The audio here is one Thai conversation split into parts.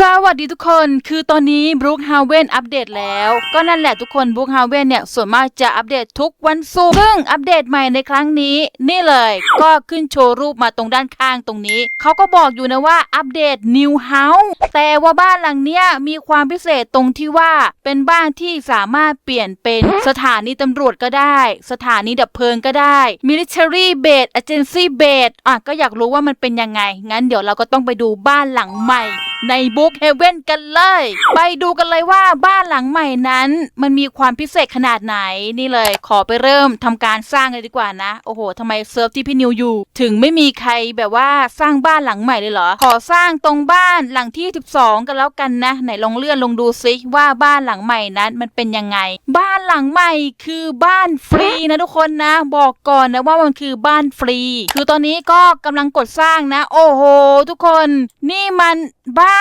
สวัสดีทุกคน คือตอนนี้บรูคฮาเวนอัปเดตแล้ว ก็นั่นแหละทุกคนบรูคฮาวเวนเนี่ยส่วนมากจะอัปเดตทุกวันศุกร์ซึ่งอัปเดตใหม่ในครั้งนี้ นี่เลย ก็ขึ้นโชว์รูปมาตรงด้านข้างตรงนี้ เขาก็บอกอยู่นะว่าอัปเดต New House แต่ว่าบ้านหลังเนี้ยมีความพิเศษตรงที่ว่าเป็นบ้านที่สามารถเปลี่ยนเป็นสถานีตำรวจก็ได้ สถานีดับเพลิงก็ได้ Military Base Agency Base อะก็อยากรู้ว่ามันเป็นยังไง งั้นเดี๋ยวเราก็ต้องไปดูบ้านหลังใหม่ ในบุ๊กเฮเว่นกันเลย ไปดูกันเลยว่าบ้านหลังใหม่นั้น มันมีความพิเศษขนาดไหนนี่เลย ขอไปเริ่มทำการสร้างเลยดีกว่านะ โอ้โหทำไมเซิร์ฟที่พี่นิวอยู่ ถึงไม่มีใครแบบว่าสร้างบ้านหลังใหม่เลยเหรอ ขอสร้างตรงบ้านหลังที่ 12 กันแล้วกันนะ ไหนลองเลื่อนลงดูซิว่าบ้านหลังใหม่นั้นมันเป็นยังไง บ้านหลังใหม่คือบ้านฟรีนะทุกคนนะ บอกก่อนนะว่ามันคือบ้านฟรี คือตอนนี้ก็กำลังกดสร้างนะ โอ้โห ทุกคน นี่มันบ้าน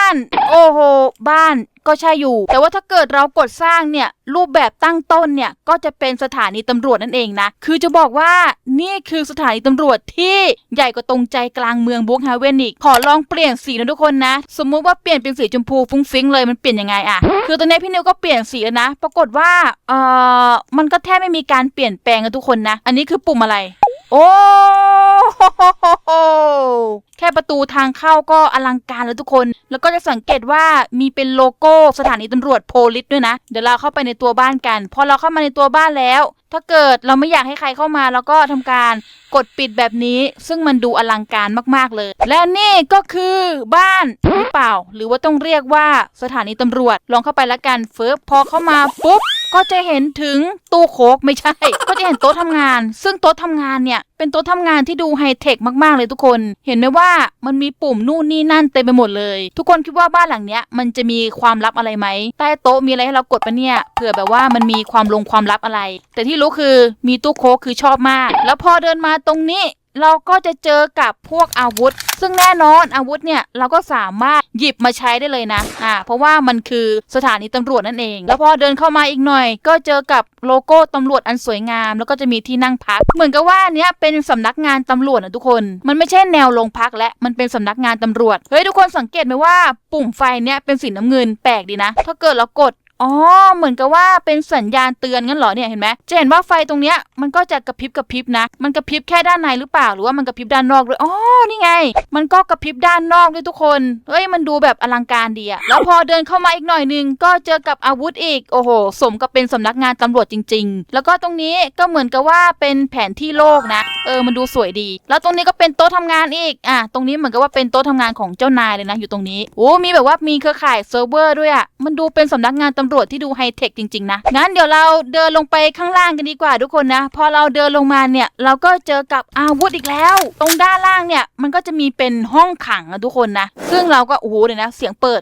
โอ้โห บ้านก็ใช่อยู่ แต่ว่าถ้าเกิดเรากดสร้างเนี่ย รูปแบบตั้งต้นเนี่ย ก็จะเป็นสถานีตำรวจนั่นเองนะ คือจะบอกว่านี่คือสถานีตำรวจที่ใหญ่กว่าตรงใจกลางเมืองบุกฮาเวนอีก ขอลองเปลี่ยนสีนะทุกคนนะ สมมุติว่าเปลี่ยนเป็นสีชมพูฟุ้งฟิ้งเลยมันเปลี่ยนยังไงอะคือตอนนี้พี่นิวก็เปลี่ยนสีแล้วนะ ปรากฏว่าเอ่อมันก็แทบไม่มีการเปลี่ยนแปลงกันทุกคนนะ อันนี้คือปุ่มอะไร โอ้โหแค่ประตูทางเข้าก็อลังการแล้วทุกคน แล้วก็จะสังเกตว่ามีเป็นโลโก้สถานีตำรวจโพลิสด้วยนะ เดี๋ยวเราเข้าไปในตัวบ้านกัน พอเราเข้ามาในตัวบ้านแล้ว ถ้าเกิดเราไม่อยากให้ใครเข้ามาแล้วก็ทำการกดปิดแบบนี้ ซึ่งมันดูอลังการมากๆเลย และนี่ก็คือบ้านหรือเปล่า หรือว่าต้องเรียกว่าสถานีตำรวจ ลองเข้าไปล้วกันเฟิร์พอเข้ามาปุ๊บ ก็จะเห็นถึงตู้โคกไม่ใช่ ก็จะเห็นโต๊ะทำงาน ซึ่งโต๊ะทำงานเนี่ยเป็นโต๊ะทำงานที่ดูไฮเทคมากๆเลยทุกคน เห็นไหมว่ามันมีปุ่มนู่นนี่นั่นเต็มไปหมดเลย ทุกคนคิดว่าบ้านหลังเนี้ยมันจะมีความลับอะไรไหมใต้โต๊ะมีอะไรให้เรากดปะเนี่ยเผื่อแบบว่ามันมีความลงความลับอะไร แต่ที่รู้คือมีตู้โคกคือชอบมาก แล้วพอเดินมาตรงนี้ เราก็จะเจอกับพวกอาวุธ ซึ่งแน่นอนอาวุธเนี่ยเราก็สามารถหยิบมาใช้ได้เลยนะ อ่า เพราะว่ามันคือสถานีตำรวจนั่นเอง แล้วพอเดินเข้ามาอีกหน่อย ก็เจอกับโลโก้ตำรวจอันสวยงาม แล้วก็จะมีที่นั่งพัก เหมือนกับว่าเนี้ยเป็นสำนักงานตำรวจนะทุกคน มันไม่ใช่แนวโรงพักและ มันเป็นสำนักงานตำรวจ เฮ้ยทุกคนสังเกตไหมว่า ปุ่มไฟเนี่ยเป็นสีน้ำเงินแปลกดีนะ ถ้าเกิดเรากด อ๋อ เหมือนกับว่าเป็นสัญญาณเตือนงั้นเหรอเนี่ยเห็นไหมจะเห็นว่าไฟตรงเนี้ยมันก็จะกระพริบกระพริบนะ มันกระพริบแค่ด้านในหรือเปล่าหรือว่ามันกระพริบด้านนอกด้วยอ๋อนี่ไง มันก็กระพริบด้านนอกด้วยทุกคนเฮ้ยมันดูแบบอลังการดีอะแล้วพอเดินเข้ามาอีกหน่อยนึงก็เจอกับอาวุธอีกโอ้โห สมกับเป็นสำนักงานตำรวจจริง ๆ แล้วก็ตรงนี้ก็เหมือนกับว่าเป็นแผนที่โลกนะเออมันดูสวยดี แล้วตรงนี้ก็เป็นโต๊ะทำงานอีกอะตรงนี้เหมือนกับว่าเป็นโต๊ะทำงานของเจ้านายเลยนะอยู่ตรงนี้โอ้มีแบบว่ามีเครือข่ายเซิร์ฟเวอร์ด้วยอะมันดูเป็นสำนักงานตำรวจที่ดูไฮเทคจริง ๆ นะ งั้นเดี๋ยวเราเดินลงไปข้างล่างกันดีกว่าทุกคนนะ พอเราเดินลงมาเนี่ย เราก็เจอกับอาวุธอีกแล้ว ตรงด้านล่างเนี่ยมันก็จะมีเป็นห้องขังนะทุกคนนะ ซึ่งเราก็โอ้โหเลยนะ เสียงเปิด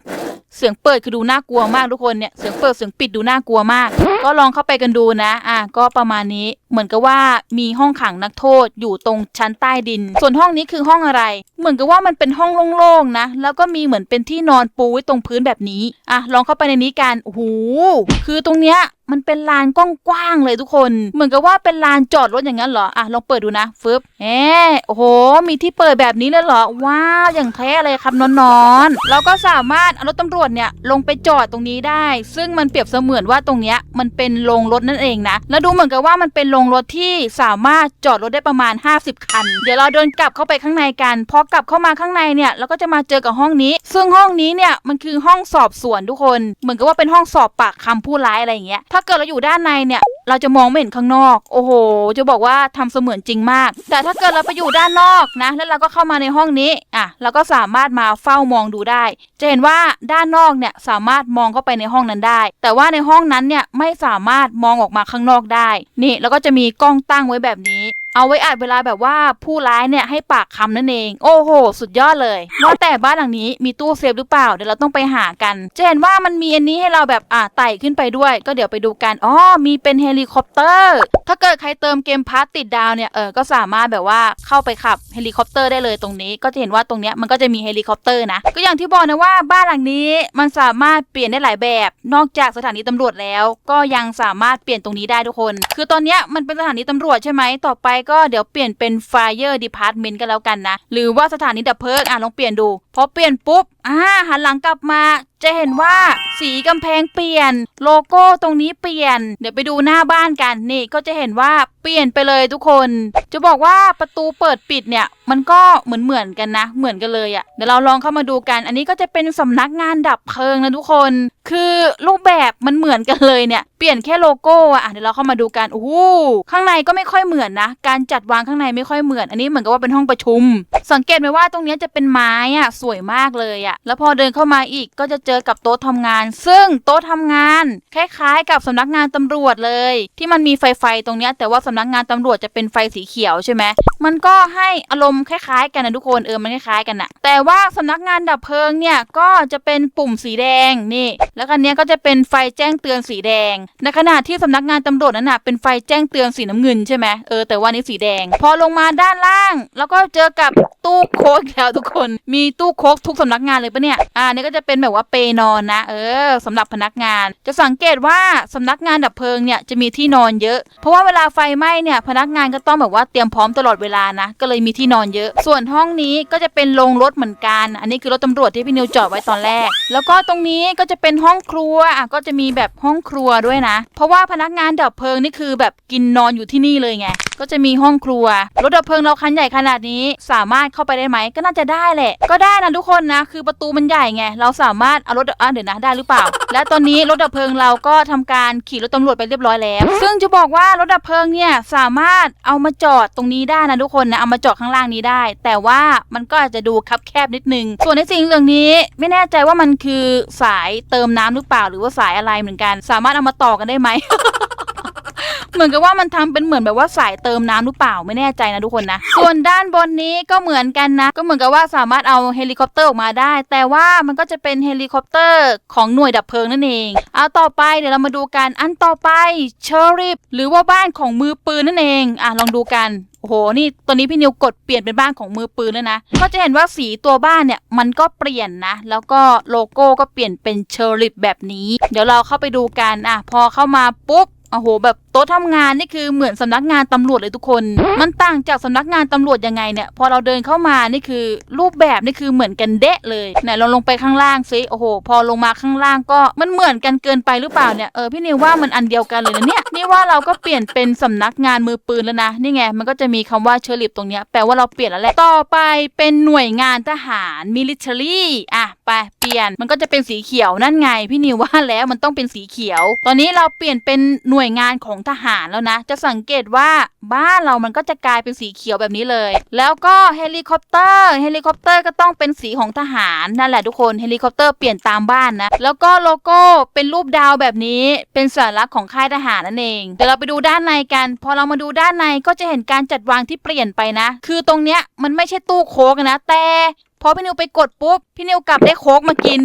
เสียงเปิดคือดูน่ากลัวมากทุกคนเนี่ยเสียงเปิดเสียงปิดดูน่ากลัวมาก ก็ลองเข้าไปกันดูนะ อะก็ประมาณนี้เหมือนกับว่ามีห้องขังนักโทษอยู่ตรงชั้นใต้ดิน ส่วนห้องนี้คือห้องอะไร เหมือนกับว่ามันเป็นห้องโล่งๆนะ แล้วก็มีเหมือนเป็นที่นอนปูไว้ตรงพื้นแบบนี้ อะลองเข้าไปในนี้กันโอ้โหคือตรงเนี้ย มันเป็นลานกว้างๆเลยทุกคน เหมือนกับว่าเป็นลานจอดรถอย่างนั้นเหรออะลองเปิดดูนะฟึบแหมโอ้โห มีที่เปิดแบบนี้เลยเหรอ ว้าว อย่างแท้เลยครับนอนๆเราก็สามารถเอารถตำรวจเนี่ยลงไปจอดตรงนี้ได้ ซึ่งมันเปรียบเสมือนว่าตรงเนี้ยมันเป็นโรงรถนั่นเองนะ แล้วดูเหมือนกับว่ามันเป็นโรงรถที่สามารถจอดรถได้ประมาณ 50 คัน เดี๋ยวเราเดินกลับเข้าไปข้างในกัน พอกลับเข้ามาข้างในเนี่ยเราก็จะมาเจอกับห้องนี้ ซึ่งห้องนี้เนี่ยมันคือห้องสอบสวนทุกคน เหมือนกับว่าเป็นห้องสอบปากคำผู้ร้ายอะไรอย่างเงี้ยถ้าาเกิดเราอยู่ด้านในเนี่ย เราจะมองไม่เห็นข้างนอก โอ้โห จะบอกว่าทำเสมือนจริงมาก แต่ถ้าเกิดเราไปอยู่ด้านนอกนะ แล้วเราก็เข้ามาในห้องนี้อะเราก็สามารถมาเฝ้ามองดูได้ จะเห็นว่าด้านนอกเนี่ยสามารถมองเข้าไปในห้องนั้นได้ แต่ว่าในห้องนั้นเนี่ยไม่สามารถมองออกมาข้างนอกได้ นี่แล้วก็จะมีกล้องตั้งไว้แบบนี้ เอาไว้อัดเวลาแบบว่าผู้ร้ายเนี่ยให้ปากคำนั่นเอง โอ้โห สุดยอดเลยว่าแต่บ้านหลังนี้มีตู้เซฟหรือเปล่า เดี๋ยวเราต้องไปหากัน จะเห็นว่ามันมีอันนี้ให้เราแบบอ่าไต่ขึ้นไปด้วย ก็เดี๋ยวไปดูกัน อ๋อ มีเป็นเฮลิคอปเตอร์ ถ้าเกิดใครเติมเกมพาร์ตติดดาวเนี่ย เออ ก็สามารถแบบว่าเข้าไปขับเฮลิคอปเตอร์ได้เลยตรงนี้ ก็จะเห็นว่าตรงเนี้ยมันก็จะมีเฮลิคอปเตอร์นะ ก็อย่างที่บอกนะว่าบ้านหลังนี้มันสามารถเปลี่ยนได้หลายแบบ นอกจากสถานีตำรวจแล้ว ก็ยังสามารถเปลี่ยนตรงนี้ได้ทุกคน คือตอนเนี้ยมันเป็นสถานีตำรวจใช่ไหมต่อไปก็เดี๋ยวเปลี่ยนเป็น Fire Department กันแล้วกันนะ หรือว่าสถานีดับเพลิงอะลองเปลี่ยนดู อเปลี่ยนปุ๊บอ่าหันหลังกลับมา จะเห็นว่าสีกำแพงเปลี่ยน โลโก้ตรงนี้เปลี่ยน เดี๋ยวไปดูหน้าบ้านกันนี่ก็จะเห็นว่าเปลี่ยนไปเลยทุกคน จะบอกว่าประตูเปิดปิดเนี่ย มันก็เหมือนเหมือนกันนะ เหมือนกันเลยอะ่ะเดี๋ยวเราลองเข้ามาดูกัน อันนี้ก็จะเป็นสำนักงานดับเพลิงนะทุกคน คือรูปแบบมันเหมือนกันเลยเนี่ยเปลี่ยนแค่โลโก้อะ่ะเดี๋ยวเราเข้ามาดูกันโอ้โหข้างในก็ไม่ค่อยเหมือนนะ การจัดวางข้างในไม่ค่อยเหมือน อันนี้เหมือนกับว่าเป็นห้องประชุม สังเกตไหมว่าตรงนี้จะเป็นไม้อะสวยมากเลยอะแล้วพอเดินเข้ามาอีกก็จะเจอกับโต๊ะทำงาน ซึ่งโต๊ะทำงานคล้ายๆ กับสำนักงานตำรวจเลย ที่มันมีไฟไฟตรงเนี้ยแต่ว่าสำนักงานตำรวจจะเป็นไฟสีเขียวใช่ไหมมันก็ให้อารมณ์คล้ายๆ กันนะทุกคนเออมันคล้ายๆกันนะแต่ว่าสำนักงานดับเพลิงเนี่ยก็จะเป็นปุ่มสีแดงนี่ แล้วกันเนี้ยก็จะเป็นไฟแจ้งเตือนสีแดง ในขณะที่สำนักงานตำรวจนั้นน่ะเป็นไฟแจ้งเตือนสีน้ำเงินใช่ไหมเออแต่ว่านี่สีแดง พอลงมาด้านล่าง แล้วก็เจอกับตู้โค้กอีกแล้วทุกคน มีตู้โค้กทุกสำนักงานเลยปะเนี่ย อ่านี่ก็จะเป็นแบบว่าเปนอนนะ เออสำหรับพนักงาน จะสังเกตว่าสำนักงานดับเพลิงเนี่ยจะมีที่นอนเยอะ เพราะว่าเวลาไฟไหม้เนี่ยพนักงานก็ต้องแบบว่าเตรียมพร้อมตลอดเวลานะ ก็เลยมีที่นอนเยอะ ส่วนห้องนี้ก็จะเป็นโรงรถเหมือนกัน อันนี้คือรถตำรวจที่พี่นิวจอดไว้ตอนแรก แล้วก็ตรงนี้ก็จะเป็นห้องครัว อะก็จะมีแบบห้องครัวด้วยนะ เพราะว่าพนักงานดับเพลิงนี่คือแบบกินนอนอยู่ที่นี่เลยไง ก็จะมีห้องครัว รถดับเพลิงเราคันใหญ่ขนาดนี้ สามารถเข้าไปได้ไหม ก็น่าจะได้แหละ ก็ได้นะทุกคนนะ คือประตูมันใหญ่ไง เราสามารถเอารถอะเดี๋ยวนะได้หรือเปล่า และตอนนี้รถดับเพลิงเราก็ทำการขี่รถตำรวจไปเรียบร้อยแล้ว ซึ่งจะบอกว่ารถดับเพลิงเนี่ยสามารถเอามาจอดตรงนี้ได้นะทุกคนนะเอามาจอดข้างล่างนี้ได้ แต่ว่ามันก็อาจจะดูคับแคบนิดนึง ส่วนในสิ่งเหลืองนี้ไม่แน่ใจว่ามันคือสายเติมน้ำหรือเปล่า หรือว่าสายอะไรเหมือนกัน สามารถเอามาต่อกันได้ไหม เหมือนกับว่ามันทำเป็นเหมือนแบบว่าสายเติมน้ำหรือเปล่าไม่แน่ใจนะทุกคนนะ ส่วนด้านบนนี้ก็เหมือนกันนะ ก็เหมือนกับว่าสามารถเอาเฮลิคอปเตอร์ออกมาได้ แต่ว่ามันก็จะเป็นเฮลิคอปเตอร์ของหน่วยดับเพลิงนั่นเอง เอาต่อไปเดี๋ยวเรามาดูกันอันต่อไปเชอริฟหรือว่าบ้านของมือปืนนั่นเองอะลองดูกันโอ้โห นี่ตอนนี้พี่นิวกดเปลี่ยนเป็นบ้านของมือปืนแล้วนะ ก็จะเห็นว่าสีตัวบ้านเนี่ยมันก็เปลี่ยนนะ แล้วก็โลโก้ก็เปลี่ยนเป็นเชอริฟแบบนี้ เดี๋ยวเราเข้าไปดูกันอะ พอเข้ามาปุ๊บ โอ้โห แบบโต๊ะทำงานนี่คือเหมือนสำนักงานตำรวจเลยทุกคน มันต่างจากสำนักงานตำรวจยังไงเนี่ย พอเราเดินเข้ามานี่คือรูปแบบนี่คือเหมือนกันเดะเลยไหนเราลงไปข้างล่างซิโอ้โห พอลงมาข้างล่างก็มันเหมือนกันเกินไปหรือเปล่าเนี่ยเออพี่นิวว่ามันอันเดียวกันเลยนะเนี่ยนี่ว่าเราก็เปลี่ยนเป็นสำนักงานมือปืนแล้วนะนี่ไงมันก็จะมีคำว่าเชอริฟตรงเนี้ยแปลว่าเราเปลี่ยนแล้วแหละต่อไปเป็นหน่วยงานทหาร military อะ ไปเปลี่ยนมันก็จะเป็นสีเขียวนั่นไง พี่นิวว่าแล้วมันต้องเป็นสีเขียว ตอนนี้เราเปลี่ยนเป็นหน่วยงานของทหารแล้วนะ จะสังเกตว่าบ้านเรามันก็จะกลายเป็นสีเขียวแบบนี้เลย แล้วก็เฮลิคอปเตอร์เฮลิคอปเตอร์ก็ต้องเป็นสีของทหารนั่นแหละทุกคนเฮลิคอปเตอร์เปลี่ยนตามบ้านนะแล้วก็โลโก้เป็นรูปดาวแบบนี้เป็นสัญลักษณ์ของค่ายทหารนั่นเองเดี๋ยวเราไปดูด้านในกัน พอเรามาดูด้านในก็จะเห็นการจัดวางที่เปลี่ยนไปนะ คือตรงเนี้ยมันไม่ใช่ตู้โค้กนะแต่ พอพี่นิวไปกดปุ๊บ พี่นิวกลับได้โค้กมากิน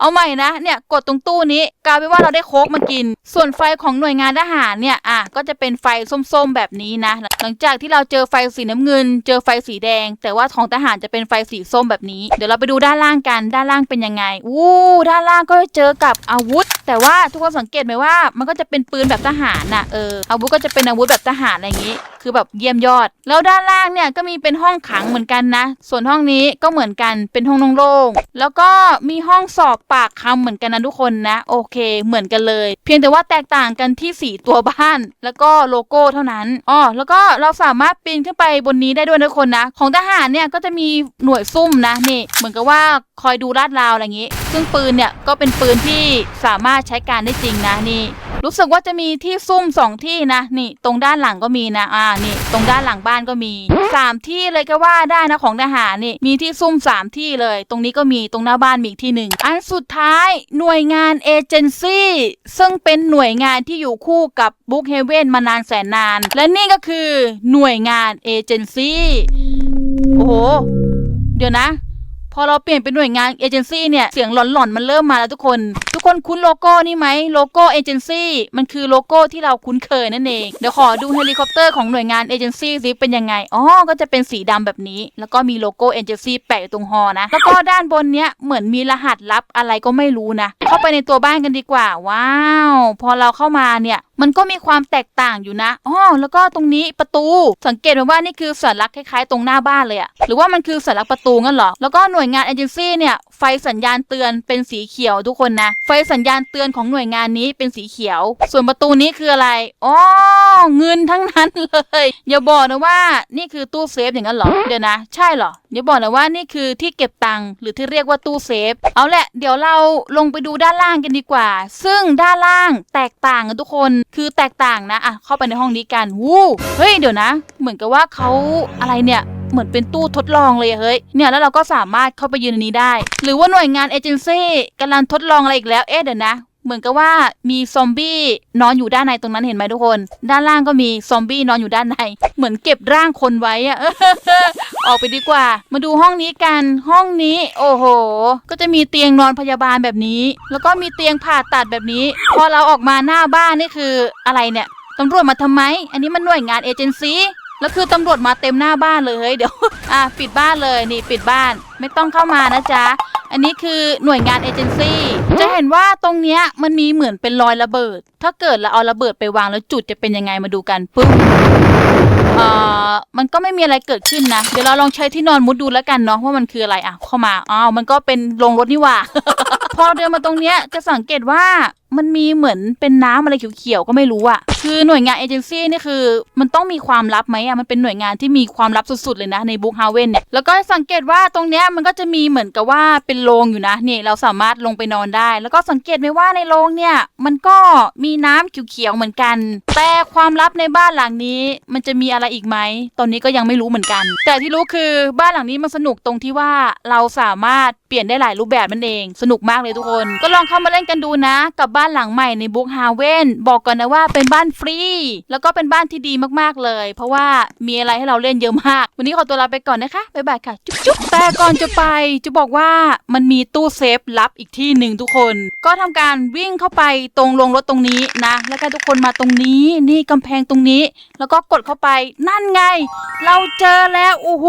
เอาใหม่นะเนี่ยกดตรงตู้นี้กลายเป็นว่าเราได้โค้กมากิน ส่วนไฟของหน่วยงานทหารเนี่ยอะก็จะเป็นไฟส้มๆแบบนี้นะ หลังจากที่เราเจอไฟสีน้ำเงิน เจอไฟสีแดง แต่ว่าของทหารจะเป็นไฟสีส้มแบบนี้ เดี๋ยวเราไปดูด้านล่างกันด้านล่างเป็นยังไงอู้ด้านล่างก็จะเจอกับอาวุธ แต่ว่าทุกคนสังเกตไหมว่า มันก็จะเป็นปืนแบบทหารน่ะเอออาวุธก็จะเป็นอาวุธแบบทหารอะไรอย่างนี้ คือแบบเยี่ยมยอด แล้วด้านล่างเนี่ยก็มีเป็นห้องขังเหมือนกันนะ ส่วนห้องนี้ก็เหมือนกันเป็นห้องโล่งๆแล้วก็มีห้องสอบปากคำเหมือนกันนะทุกคนนะ โอเค เหมือนกันเลย เพียงแต่ว่าแตกต่างกันที่สีตัวบ้าน แล้วก็โลโก้เท่านั้นอ๋อแล้วก็เราสามารถปีนขึ้นไปบนนี้ได้ด้วยนะทุกคนนะ ของทหารเนี่ยก็จะมีหน่วยซุ่มนะนี่ เหมือนกับว่าคอยดูลาดราวอะไรอย่างนี้ ซึ่งปืนเนี่ยก็เป็นปืนที่สามารถใช้การได้จริงนะนี่รู้สึกว่าจะมีที่ซุ่มสองที่นะ นี่ตรงด้านหลังก็มีนะ อ่านี่ ตรงด้านหลังบ้านก็มีสามที่เลยก็ว่าได้นะของทหารนี่มีที่ซุ่มสามที่เลย ตรงนี้ก็มีตรงหน้าบ้านมีอีกที่หนึ่งอันสุดดท้ายหน่วยงานเอเจนซี่ซึ่งเป็นหน่วยงานที่อยู่คู่กับบุ๊กเฮเว่นมานานแสนนาน และนี่ก็คือหน่วยงานเอเจนซี่โอ้โห เดี๋ยวนะ อเราเปลี่ยนเป็นหน่วยงานเอเจนซี่เนี่ยเสียงหลอนๆมันเริ่มมาแล้วทุกคน ทุกคนคุ้นโลโก้นี่ไหมโลโก้เอเจนซี่มันคือโลโก้ที่เราคุ้นเคยนั่นเองเดี๋ยวขอดูเฮลิคอปเตอร์ของหน่วยงานเอเจนซี่สิเป็นยังไงอ๋อก็จะเป็นสีดำแบบนี้ แล้วก็มีโลโก้เอเจนซี่แปะอยู่ตรงฮอนะแล้วก็ด้านบนเนี้ยเหมือนมีรหัสลับอะไรก็ไม่รู้นะ เข้าไปในตัวบ้านกันดีกว่าว้าว พอเราเข้ามาเนี่ย มันก็มีความแตกต่างอยู่นะอ๋อแล้วก็ตรงนี้ประตูสังเกตไหมว่านี่คือสัญลักษณ์คล้ายๆ ตรงหน้าบ้านเลยอะหรือว่ามันคือสัญลักษณ์ประตูงั้นเหรอแล้วก็หน่วยงานเอเจนซี่เนี่ยไฟสัญญาณเตือนเป็นสีเขียวทุกคนนะไฟสัญญาณเตือนของหน่วยงานนี้เป็นสีเขียว ส่วนประตูนี้คืออะไรอ๋อเงินทั้งนั้นเลย อย่าบอกนะว่านี่คือตู้เซฟอย่างนั้นเหรอเดี๋ยวนะ ใช่เหรออย่าบอกนะว่านี่คือที่เก็บตังค์หรือที่เรียกว่าตู้เซฟ เอาแหละ เดี๋ยวเราลงไปดูด้านล่างกันดีกว่า ซึ่งด้านล่างแตกต่างกันทุกคนคือแตกต่างนะอะเข้าไปในห้องนี้กันวู้เฮ้ยเดี๋ยวนะ เหมือนกับว่าเขาอะไรเนี่ยเหมือนเป็นตู้ทดลองเลยเฮ้ย เนี่ยแล้วเราก็สามารถเข้าไปยืนในนี้ได้ หรือว่าหน่วยงานเอเจนซี่กำลังทดลองอะไรอีกแล้ว เอ๊ะเดี๋ยวนะ เหมือนกับว่ามีซอมบี้นอนอยู่ด้านในตรงนั้นเห็นไหมทุกคน ด้านล่างก็มีซอมบี้นอนอยู่ด้านใน เหมือนเก็บร่างคนไว้อะ ออกไปดีกว่า มาดูห้องนี้กัน ห้องนี้ โอ้โห ก็จะมีเตียงนอนพยาบาลแบบนี้ แล้วก็มีเตียงผ่าตัดแบบนี้ พอเราออกมาหน้าบ้านนี่คืออะไรเนี่ยตำรวจมาทำไม อันนี้มันหน่วยงานเอเจนซี่แล้วคือตำรวจมาเต็มหน้าบ้านเลยเฮ้ยเดี๋ยว อะปิดบ้านเลยนี่ปิดบ้าน ไม่ต้องเข้ามานะจ๊ะ อันนี้คือหน่วยงานเอเจนซี่จะเห็นว่าตรงเนี้ยมันมีเหมือนเป็นรอยระเบิด ถ้าเกิดเราเอาระเบิดไปวางแล้วจุดจะเป็นยังไงมาดูกันปึ๊บ เอ่อมันก็ไม่มีอะไรเกิดขึ้นนะ เดี๋ยวเราลองใช้ที่นอนมุดดูแล้วกันเนาะว่ามันคืออะไรอะเข้ามาอ้าวมันก็เป็นโรงรถนี่หว่า พอเดินมาตรงเนี้ยจะสังเกตว่ามันมีเหมือนเป็นน้ำอะไรเขียวๆก็ไม่รู้อะ คือหน่วยงานเอเจนซี่นี่คือ มันต้องมีความลับไหมอะมันเป็นหน่วยงานที่มีความลับสุดๆเลยนะในบุ๊กฮาเวนเนี่ยแล้วก็สังเกตว่าตรงเนี้ยมันก็จะมีเหมือนกับว่าเป็นโรงอยู่นะนี่เราสามารถลงไปนอนได้ แล้วก็สังเกตไหมว่าในโรงเนี่ยมันก็มีน้ำเขียวๆเหมือนกัน แต่ความลับในบ้านหลังนี้มันจะมีอะไรอีกไหมตอนนี้ก็ยังไม่รู้เหมือนกัน แต่ที่รู้คือบ้านหลังนี้มันสนุกตรงที่ว่าเราสามารถเปลี่ยนได้หลายรูปแบบนั่นเอง สนุกมากเลยทุกคน ก็ลองเข้ามาเล่นกันดูนะ กับบ้านหลังใหม่ในบุ๊กฮาเวนบอกก่อนนะว่าเป็นบ้านฟรี แล้วก็เป็นบ้านที่ดีมากๆเลย เพราะว่ามีอะไรให้เราเล่นเยอะมาก วันนี้ขอตัวลาไปก่อนนะคะบ๊ายบายค่ะ จุ๊บจุ๊บแต่ก่อนจะไปจะบอกว่ามันมีตู้เซฟลับอีกที่หนึ่งทุกคน ก็ทำการวิ่งเข้าไปตรงโรงรถตรงนี้นะ แล้วก็ทุกคนมาตรงนี้ นี่กำแพงตรงนี้ แล้วก็กดเข้าไปนั่นไง เราเจอแล้วโอ้โห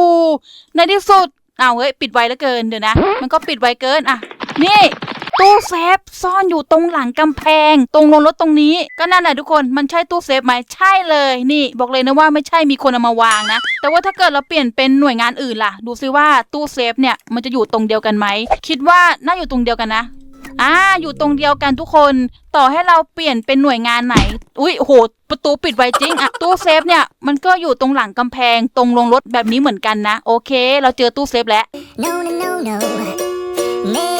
ในที่สุดอ้าวเฮ้ยปิดไวเหลือเกินเดี๋ยวนะ มันก็ปิดไวเกินอะนี่ ตู้เซฟซ่อนอยู่ตรงหลังกำแพง ตรงลงรถตรงนี้ ก็นั่นแหละทุกคนมันใช่ตู้เซฟไหมใช่เลยนี่ บอกเลยนะว่าไม่ใช่มีคนเอามาวางนะ แต่ว่าถ้าเกิดเราเปลี่ยนเป็นหน่วยงานอื่นล่ะ ดูซิว่าตู้เซฟเนี่ยมันจะอยู่ตรงเดียวกันไหมคิดว่าน่าอยู่ตรงเดียวกันนะอ่าอยู่ตรงเดียวกันทุกคนต่อให้เราเปลี่ยนเป็นหน่วยงานไหน อุ้ยโห ประตูปิดไว้จริงอะตู้เซฟเนี่ย มันก็อยู่ตรงหลังกำแพง ตรงลงรถแบบนี้เหมือนกันนะ โอเค เราเจอตู้เซฟแล้ว No, no, no, no.